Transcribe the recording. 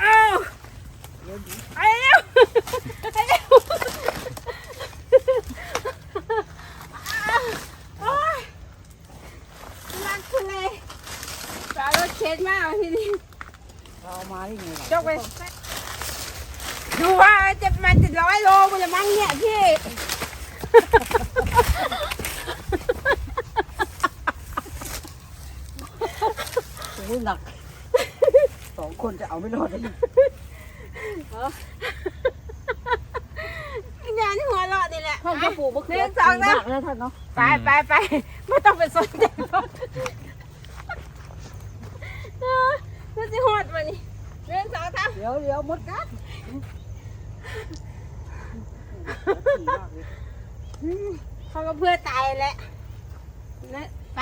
เอ้าไปเร็วไปเร็วโอ้ยรักคุณเลยไปเอารถเข็นมาเอาทีนี้เอามาได้ไงล่ะ จกไปดูว่าจะมันจะร้อยโลมันจะมั้งเนี่ย อ้ยหนัก สองคนจะเอาไม่รอดเล้วนี่งานหัวเรอดนี่แหละท่านก็ปลูกบุกเขือหนงสองนะท่ะไปไปไปไม่ต้องไปสนใจพ่แล้วจะหดมานี่เรื่องสองสามเดี๋ยวเดี๋ยวหมดกัดเขาก็เพื่อตายแหละนะไป